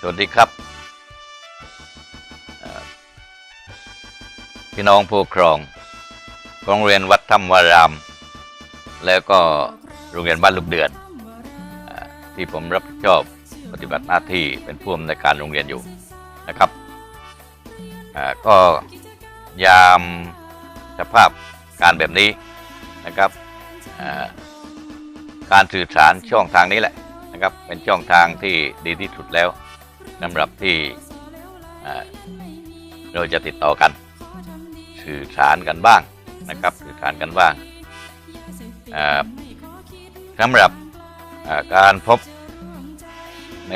สวัสดีครับ พี่น้องผู้ครองโรงเรียนวัดธรรมวาราม แล้วก็โรงเรียนบ้านลูกเดือนอที่ผมรับผิดชอบปฏิบัติหน้าที่เป็นผู้อำนวยการโรงเรียนอยู่นะครับก็ยามสภาพการแบบนี้นะครับการสื่อสารช่องทางนี้แหละ นะครับ เป็นช่องทางที่ดีที่สุดแล้วสำหรับที่เราจะติดต่อกัน สื่อสารกันบ้างนะครับ สื่อสารกันบ้างสำหรับการพบใน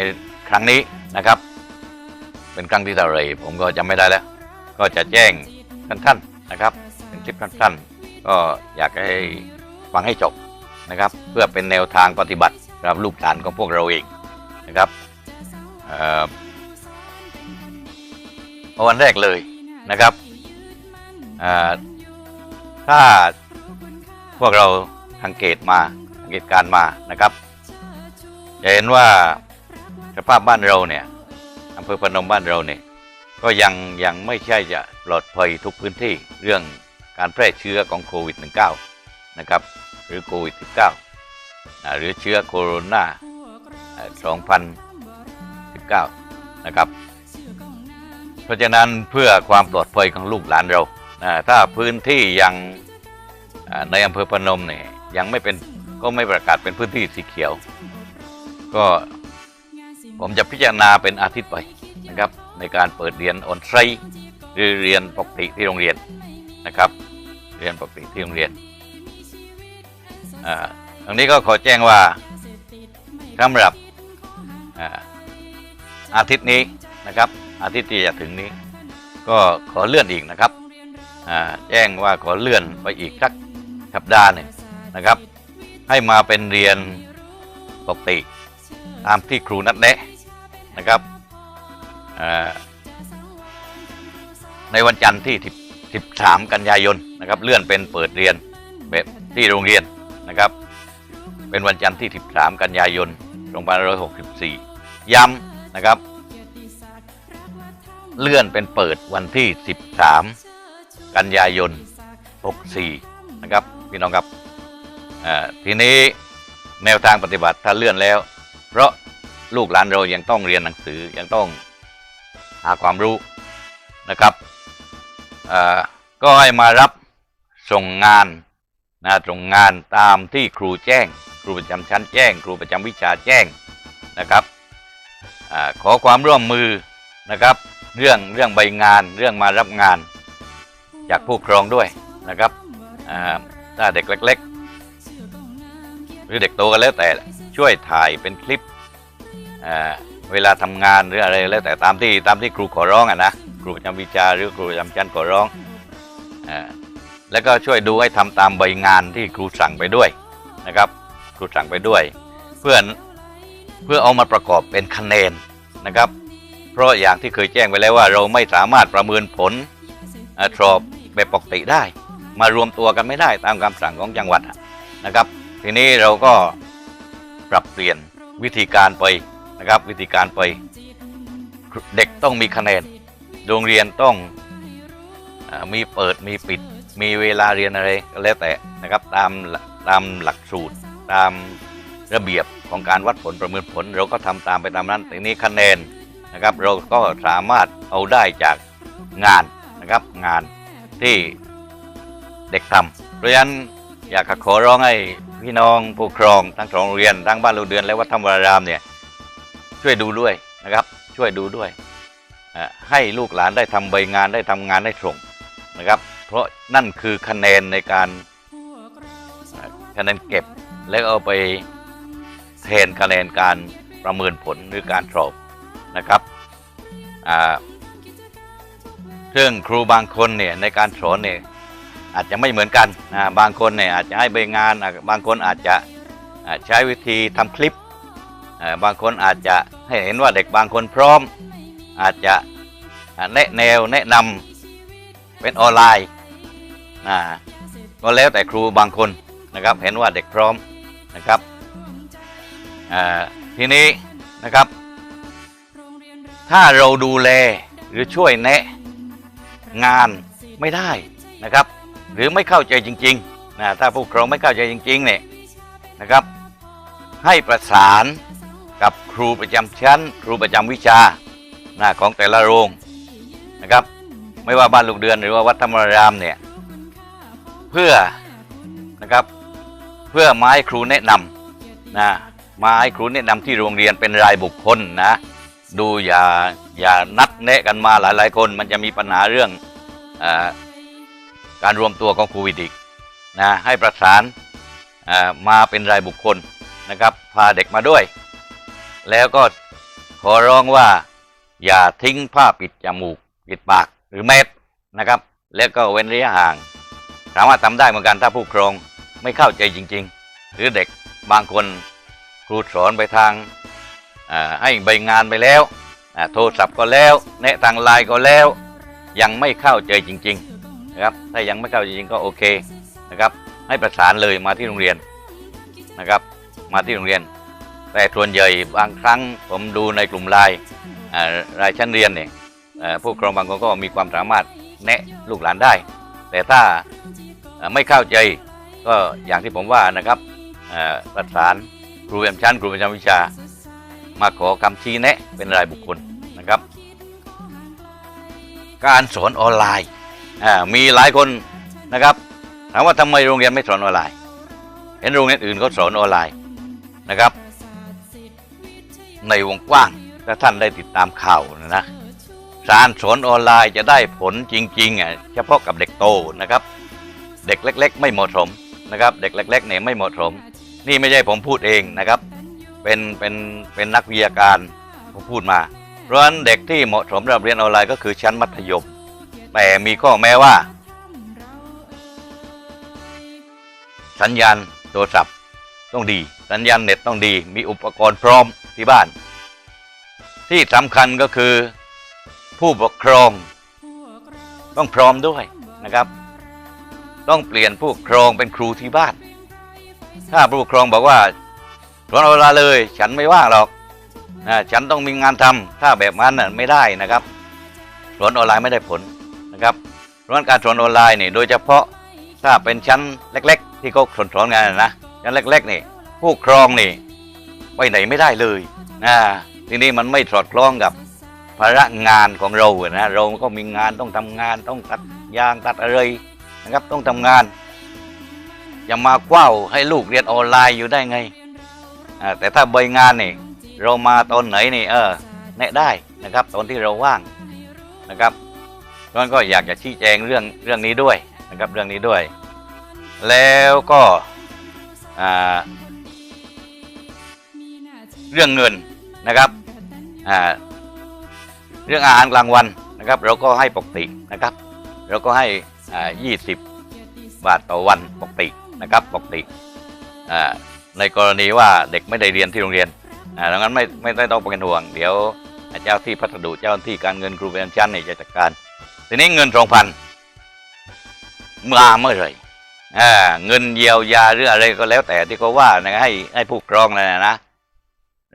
ครั้งนี้นะครับ เป็นครั้งที่เท่าไรผมก็จำไม่ได้แล้ว ก็จะแจ้งท่านๆนะครับ เป็นคลิปท่านๆก็อยากให้ฟังให้จบนะครับ เพื่อเป็นแนวทางปฏิบัติ สำหรับลูกหลานของพวกเราเองนะครับเอาวันแรกเลยนะครับถ้าพวกเราสังเกตมาสังเกตการมานะครับจะเห็นว่าสภาพบ้านเราเนี่ยอำเภอพนมบ้านเราเนี่ยก็ยังยังไม่ใช่จะปลอดภัยทุกพื้นที่เรื่องการแพร่เชื้อของโควิด -19 นะครับหรือโควิด -19 หรือเชื้อโคโรนา2019 นะครับ เพราะฉะนั้นเพื่อความปลอดภัยของลูกหลานเรา ถ้าพื้นที่ยังในอำเภอพนมเนี่ยยังไม่เป็นก็ไม่ประกาศเป็นพื้นที่สีเขียว ก็ผมจะพิจารณาเป็นอาทิตย์ไปนะครับ ในการเปิดเรียนออนไซต์หรือเรียนปกติที่โรงเรียนนะครับ เรียนปกติที่โรงเรียนอ่า ตรงนี้ก็ขอแจ้งว่าสำหรับอาทิตย์นี้นะครับ อาทิตย์ที่จะถึงนี้ ก็ขอเลื่อนอีกนะครับแจ้งว่าขอเลื่อนไปอีกสักสัปดาห์หนึ่งนะครับ ให้มาเป็นเรียนปกติตามที่ครูนัดแนะนะครับในวันจันทร์ที่ 13 กันยายนนะครับ เลื่อนเป็นเปิดเรียนแบบที่โรงเรียนนะครับ เป็นวันจันทร์ที่ 13 กันยายน 2564 ย้ำนะครับ เลื่อนเป็นเปิดวันที่ 13 กันยายน 64 นะครับ พี่น้องครับอ่าทีนี้แนวทางปฏิบัติถ้าเลื่อนแล้ว เพราะลูกหลานเรายังต้องเรียนหนังสือยังต้องหาความรู้นะครับอ่าก็ให้มารับส่งงานนะส่งงานตามที่ครูแจ้ง รูประจำชั้นแจ้ง ครูประจำวิชาแจ้งนะครับอขอความร่วมมือนะครับ เรื่องเรื่องใบงานเรื่องมารับงาน จากผู้ครองด้วยนะครับถ้าเด็กเล็ก ๆ หรือเด็กโตกันแล้วแต่ช่วยถ่ายเป็นคลิปเวลาทำงานหรืออะไรแล้วแต่ตามที่ตามที่ครูขอร้องอะนะครูประจำวิชาหรือครูประจำชั้นขอร้องอ่าแล้วก็ช่วยดูให้ทำตามใบงานที่ครูสั่งไปด้วยนะครับ ครูสั่งไปด้วย เพื่อเพื่อเอามาประกอบเป็นคะแนนนะครับ เพราะอย่างที่เคยแจ้งไปแล้วว่าเราไม่สามารถประเมินผลสอบแบบปกติได้ มารวมตัวกันไม่ได้ตามคำสั่งของจังหวัดนะครับ ทีนี้เราก็ปรับเปลี่ยนวิธีการไปนะครับ วิธีการไปเด็กต้องมีคะแนนโรงเรียนต้องอมีเปิดมีปิด มีเวลาเรียนอะไรก็แล้วแต่นะครับตามตามหลักสูตร ตามระเบียบของการวัดผลประเมินผล เราก็ทำตามไปตามนั้นทีนี้คะแนนนะครับ เราก็สามารถเอาได้จากงานนะครับงานที่เด็กทำเพราะฉะนั้นอยากขอร้องให้พี่น้องผู้ครองทั้งสองโรงเรียนทั้งบ้านลูกเดือน และวัดธรรมวรารามเนี่ยช่วยดูด้วยนะครับ ช่วยดูด้วยให้ลูกหลานได้ทำใบงานได้ทำงานได้ส่งนะครับ เพราะนั่นคือคะแนนในการคะแนนเก็บ แล้วเอาไปแทนคะแนนการประเมินผลหรือการสอบนะครับอ่าซึ่งครูบางคนเนี่ยในการสอนเนี่ยอาจจะไม่เหมือนกันนะบางคนเนี่ยอาจจะให้ใบงาน บางคนอาจจะใช้วิธีทำคลิป บางคนอาจจะให้เห็นว่าเด็กบางคนพร้อม อาจจะแนะแนวแนะนำเป็นออนไลน์ก็แล้วแต่ครูบางคนนะครับเห็นว่าเด็กพร้อม นะครับทีนี้นะครับ ถ้าเราดูแลหรือช่วยแนะงานไม่ได้นะครับ หรือไม่เข้าใจจริงๆนะถ้าผู้ปกครองไม่เข้าใจจริงๆเนี่ยนะครับ ให้ประสานกับครูประจำชั้น ครูประจำวิชานะของแต่ละโรงนะครับ ไม่ว่าบ้านลูกเดือนหรือว่าวัดธรรมรามเนี่ยเพื่อนะครับ พื่อมาให้ครูแนะนำนะมาให้ครูแนะนำที่โรงเรียนเป็นรายบุคคลนะ ดูอย่าอย่านัดแนะกันมาหลายๆคน มันจะมีปัญหาเรื่องอการรวมตัวของโควิดอีกนะให้ประสานมาเป็นรายบุคคลนะครับ พาเด็กมาด้วย แล้วก็ขอร้องว่าอย่าทิ้งผ้าปิดจมูกปิดปากหรือแมสนะครับ แล้วก็เว้นระยะห่าง สามารถทำได้เหมือนกันถ้าผู้ปกครอง ไม่เข้าใจจริง ๆ หรือเด็กบางคนครูสอนไปทางให้ใบงานไปแล้วโทรศัพท์ก็แล้วแนะทางไลน์ก็แล้ว ยังไม่เข้าใจจริงๆนะครับถ้ายังไม่เข้าใจจริงๆก็โอเคนะครับให้ประสานเลยมาที่โรงเรียนนะครับ มาที่โรงเรียน แต่ส่วนใหญ่บางครั้งผมดูในกลุ่มไลน์รายชั้นเรียนเนี่ยผู้ปกครองบางคนก็มีความสามารถแนะลูกหลานได้ แต่ถ้าไม่เข้าใจ ก็อย่างที่ผมว่านะครับประสานครูประจำชั้นครูประจำวิชา มาขอคำชี้แนะเป็นรายบุคคลนะครับ การสอนออนไลน์มีหลายคนนะครับถามว่าทำไมโรงเรียนไม่สอนออนไลน์ เห็นโรงเรียนอื่นเขาสอนออนไลน์นะครับ ในวงกว้างถ้าท่านได้ติดตามข่าวนะนะการสอนออนไลน์จะได้ผลจริงๆอะเฉพาะกับเด็กโตนะครับ เด็กเล็ก ๆ ไม่เหมาะสม นะครับ เด็กเล็กๆเนี่ยไม่เหมาะสม นี่ไม่ใช่ผมพูดเองนะครับ เป็นเป็นเป็นนักวิทยาการเขาพูดมา เพราะฉะนั้นเด็กที่เหมาะสมสำหรับเรียนออนไลน์ก็คือชั้นมัธยม แต่มีข้อแม้ว่า สัญญาณโทรศัพท์ต้องดี สัญญาณเน็ตต้องดี มีอุปกรณ์พร้อมที่บ้าน ที่สำคัญก็คือผู้ปกครอง ต้องพร้อมด้วยนะครับ ต้องเปลี่ยนผู้ครองเป็นครูที่บ้าน ถ้าผู้ครองบอกว่าสอนออนไลน์เลย ฉันไม่ว่างหรอกนะฉันต้องมีงานทำถ้าแบบนั้นน่ะไม่ได้นะครับสอนออนไลน์ไม่ได้ผลนะครับราะฉะนั้นการสอนออนไลน์นี่โดยเฉพาะถ้าเป็นชั้นเล็ก ๆ ที่เขาสอนสอนงานนะชั้นเล็ก ๆ นี่ ผู้ครองนี่ไปไหนไม่ได้เลยนะทีนี้มันไม่สอดคล้องกับภาระงานของเราอะนะเราก็มีงานต้องทำงานต้องตัดยางตัดอะไร นะครับต้องทำงานจะมาคว้าวให้ลูกเรียนออนไลน์อยู่ได้ไงแต่ถ้าใบงานนี่เรามาตอนไหนนี่เออแนะได้นะครับ ตอนที่เราว่างนะครับเพราะฉะนั้นก็อยากจะชี้แจงเรื่องเรื่องนี้ด้วยนะครับเรื่องนี้ด้วย แล้วก็เรื่องเงินนะครับเรื่องอาหารกลางวันนะครับ เราก็ให้ปกตินะครับ เราก็ให้ 20 บาทต่อวันปกตินะครับปกติในกรณีว่าเด็กไม่ได้เรียนที่โรงเรียนดังนั้นไม่ไม่ได้ต้องเป็นห่วง เดี๋ยวเจ้าที่พัสดุเจ้าที่การเงินครูประจำชั้นเนี่ยจะจัดการ ทีนี้เงินสองพันมาเมื่อไหร่เงินเยียวยาหรืออะไรก็แล้วแต่ที่เขาว่านะให้ให้ผู้ครองนะนะ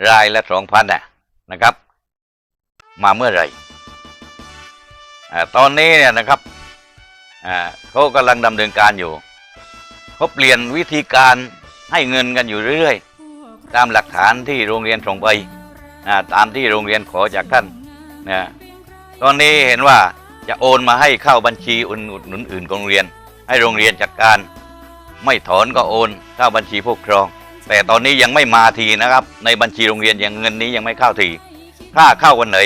รายละสองพันนะครับ มาเมื่อไหร่อ่าตอนนี้เนี่ยนะครับ เขากำลังดำเนินการอยู่เขาเปลี่ยนวิธีการให้เงินกันอยู่เรื่อยๆ ตามหลักฐานที่โรงเรียนส่งไปตามที่โรงเรียนขอจากท่านนะตอนนี้เห็นว่าจะโอนมาให้เข้าบัญชีอุดหนุนอื่นของโรงเรียน ให้โรงเรียนจัดการ ไม่ถอนก็โอนเข้าบัญชีผู้ปกครอง แต่ตอนนี้ยังไม่มาทีนะครับ ในบัญชีโรงเรียนยังเงินนี้ยังไม่เข้าทีถ้าเข้าวันไหน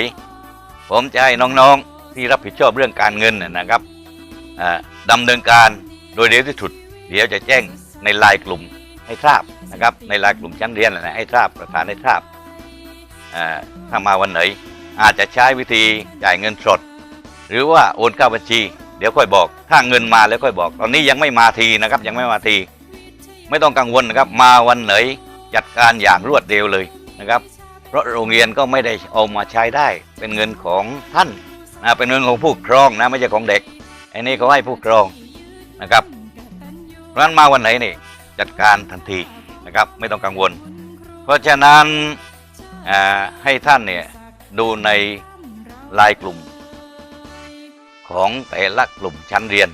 ผมจะให้น้องๆที่รับผิดชอบเรื่องการเงินนะครับ ดำเนินการโดยเร็วที่สุด เดี๋ยวจะแจ้งในไลน์กลุ่มให้ทราบนะครับ ในไลน์กลุ่มชั้นเรียนนะให้ทราบประธานให้ทราบถ้ามาวันไหน อาจจะใช้วิธีจ่ายเงินสด หรือว่าโอนเข้าบัญชี เดี๋ยวค่อยบอก ถ้าเงินมาแล้วค่อยบอก ตอนนี้ยังไม่มาทีนะครับ ยังไม่มาที ไม่ต้องกังวลนะครับ มาวันไหนจัดการอย่างรวดเร็วเลยนะครับ เพราะโรงเรียนก็ไม่ได้เอามาใช้ได้ เป็นเงินของท่านนะเป็นเงินของผู้ปกครองนะไม่ใช่ของเด็ก อ้นี่เขาให้ผู้กครองนะครับเพราะนั้นมาวันไหนนี่จัดการทันทีนะครับไม่ต้องกังวล เพราะฉะนั้นให้ท่านเนี่ยดูในลายกลุ่ม ของแต่ละกลุ่มชั้นเรียน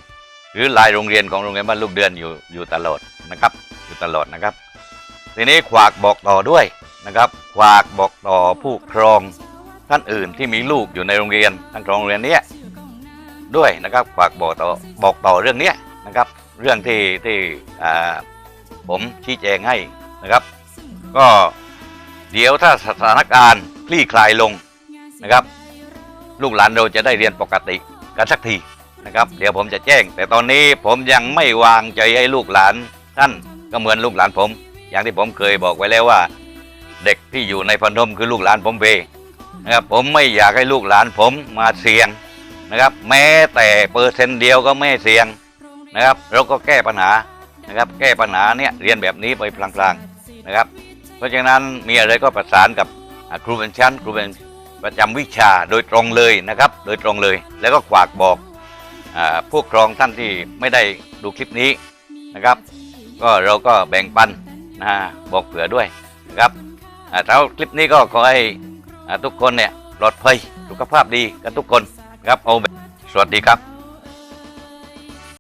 หรือลายโรงเรียนของโรงเรียนบ้านลูกเดือนอยู่อยู่ตลอดนะครับอยู่ตลอดนะครับ ทีนี้ขวากบอกต่อด้วยนะครับขวากบอกต่อผู้ครองท่านอื่นที่มีลูกอยู่ในโรงเรียนทั้งโรงเรียนเนี้ย ด้วยนะครับฝากบอกต่อบอกต่อเรื่องนี้นะครับ เรื่องที่ที่ผมชี้แจงให้นะครับ ก็เดี๋ยวถ้าสถานการณ์คลี่คลายลงนะครับ ลูกหลานเราจะได้เรียนปกติกันสักทีนะครับ เดี๋ยวผมจะแจ้ง แต่ตอนนี้ผมยังไม่วางใจให้ลูกหลานท่านก็เหมือนลูกหลานผม อย่างที่ผมเคยบอกไว้แล้วว่า เด็กที่อยู่ในพนมคือลูกหลานผมเองนะครับผมไม่อยากให้ลูกหลานผมมาเสี่ยง นะครับ แม้แต่เปอร์เซ็นต์เดียวก็ไม่เสี่ยงนะครับเราก็แก้ปัญหานะครับ แก้ปัญหาเนี่ยเรียนแบบนี้ไปพลางๆนะครับ เพราะฉะนั้นมีอะไรก็ประสานกับครูเป็นชั้นครูเป็นประจำวิชาโดยตรงเลยนะครับ โดยตรงเลย แล้วก็ฝากบอกอผู้ครองท่านที่ไม่ได้ดูคลิปนี้นะครับ ก็เราก็แบ่งปันนะบอกเผื่อด้วยนะครับอ่าแล้วคลิปนี้ก็ขอให้ทุกคนเนี่ยปลอดภัยสุขภาพดีกันทุกคน ครับโอเบบสวัสดีครับ